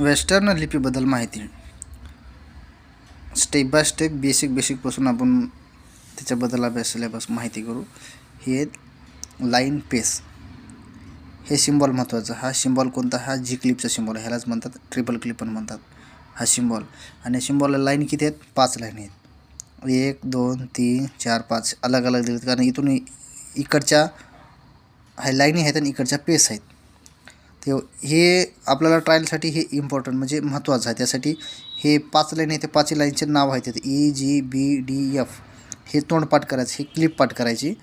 Western लिपीबद्दल माहिती. Step by step basic बेसिकपासून आपण त्याच्याबद्दल अभ्यास सिलेबस माहिती करू. हे लाईन पेस हे सिम्बॉल महत्त्वाचं हा सिम्बॉल कोणता? हा जी क्लिपचा सिम्बॉल ह्यालाच म्हणतात ट्रिपल क्लिप पण म्हणतात. हा सिम्बॉल आणि सिम्बॉलला लाईन किती आहेत? पाच लाईन आहेत. एक दोन तीन चार पाच. अलग अलग दिलेत. कारण इथून इकडच्या ह्या लाईनी आहेत आणि इकडच्या पेस आहेत. ते हे आपल्याला ट्रायलसाठी हे इम्पॉर्टंट म्हणजे महत्त्वाचं आहे. त्यासाठी हे पाच लाईन आहे ते पाच लाईनचे नाव आहेत. E G B D F हे तोंडपाठ करायचं हे क्लिप पाठ करायची.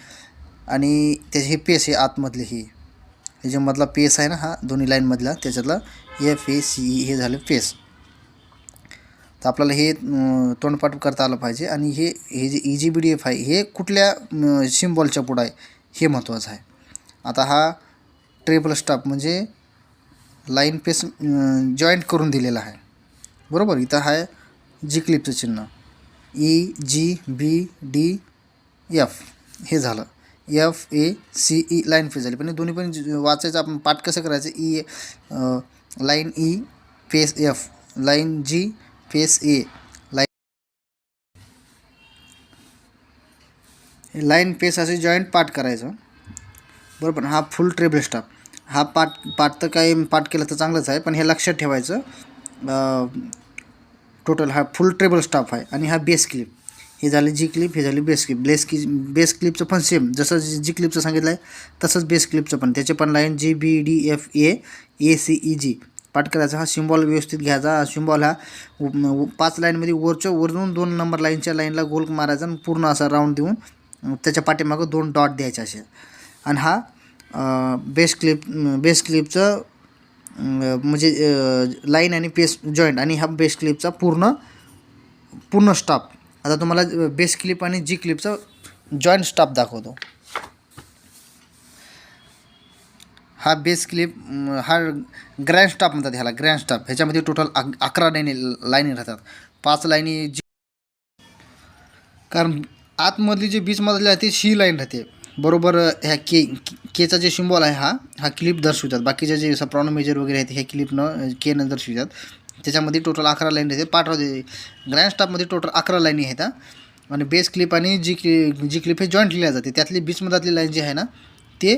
आणि त्याचे हे पेस हे आतमधले हे. हे जे मधला पेस आहे ना हा दोन्ही लाईनमधला त्याच्यातला एफ ए सी ई हे झालं पेस तर आपल्याला हे तोंडपाठ करता आलं पाहिजे. आणि हे हे जे E G B D F आहे हे कुठल्या सिम्बॉलच्या पुढं आहे हे महत्त्वाचं आहे. आता हा ट्रेबल स्टाफ म्हणजे लाईन पेस जॉईंट करून दिलेला आहे. बरोबर? इथं आहे जी क्लिपचं चिन्ह. E G B D F हे झालं. F A C E line face झाली. हे दोन्ही पण वाचायचं पाठ कसं करायचं? E line E face F line G face A line line space असे जॉईंट पाठ करायचं. बरोबर? हा फुल ट्रेबल स्टाफ हा पाठ पाठ तर काही पाठ केलं तर चांगलंच आहे पण हे लक्षात ठेवायचं टोटल हा फुल ट्रेबल स्टाफ आहे आणि हा बेस क्लिप हे झाली जी क्लिप हे झाली बेस क्लिप बेस की बेस क्लिपचं पण सेम जसं जी क्लिपचं सांगितलं आहे तसंच बेस क्लिपचं पण. त्याचे पण line G B D F A A C E G पाठ करायचा हा सिम्बॉल व्यवस्थित घ्यायचा. हा सिम्बॉल हा पाच लाईनमध्ये वरच्या वरून दोन नंबर लाईनच्या लाईनला गोल मारायचा आणि पूर्ण असा राऊंड देऊन त्याच्या पाठीमागं दोन डॉट द्यायचे असे. आणि हा बेस क्लिप बेस क्लिपचं म्हणजे लाईन आणि पेस जॉईंट आणि हा बेस क्लिपचा पूर्ण पूर्ण स्टाफ आता तुम्हाला बेस क्लिप आणि जी क्लिपचा जॉईंट स्टाफ दाखवतो. हा बेस क्लिप हा ग्रँड स्टाफ म्हणतात ह्याला ग्रँड स्टाफ ह्याच्यामध्ये टोटल अक अकरा लाईनी लाईनी राहतात. पाच लाईनी जी कारण आतमधली जी बीचमधली आहे ती शी लाईन राहते. बरोबर ह्या के केचा जे सिम्बॉल आहे हा हा क्लिप दर्शवतात. बाकीचे जे सप्रॉनो मेजर वगैरे आहेत ह्या क्लिपनं केनं दर्शवतात. त्याच्यामध्ये टोटल अकरा लाईन राहते पाठवते ग्रँड स्टाफमध्ये टोटल अकरा लाईनी आहेत हा. आणि बेस क्लिप आणि जी क्लि जी क्लिप हे जॉईंट लिहिल्या जाते. त्यातली बीचमधातली लाईन जी आहे ना ते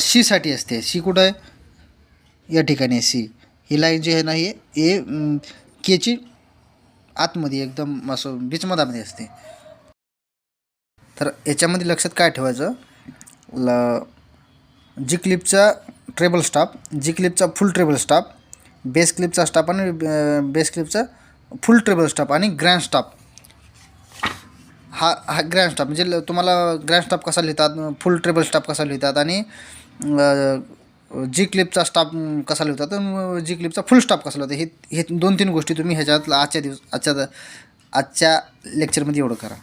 सीसाठी असते. सी कुठं आहे? या ठिकाणी आहे सी ही लाईन जी आहे ना ही ए केची आतमध्ये एकदम असं बीचमधामध्ये असते. तर याच्यामध्ये लक्षात काय ठेवायचं? ल जी क्लिपचा ट्रेबल स्टाफ जी क्लिपचा फुल ट्रेबल स्टाफ बेस क्लिपचा स्टाफ आणि बेस क्लिपचा फुल ट्रेबल स्टाफ आणि ग्रँड स्टाफ हा हा ग्रँड स्टाफ म्हणजे ल- तुम्हाला ग्रँड स्टाफ कसा लिहितात फुल ट्रेबल स्टाफ कसा लिहितात आणि जी क्लिपचा स्टाफ कसा लिहितात जी क्लिपचा फुल स्टाफ कसा लिहितात. हे हे दोन तीन गोष्टी तुम्ही ह्याच्यात आजच्या दिवस आजच्या आजच्या लेक्चरमध्ये एवढं करा.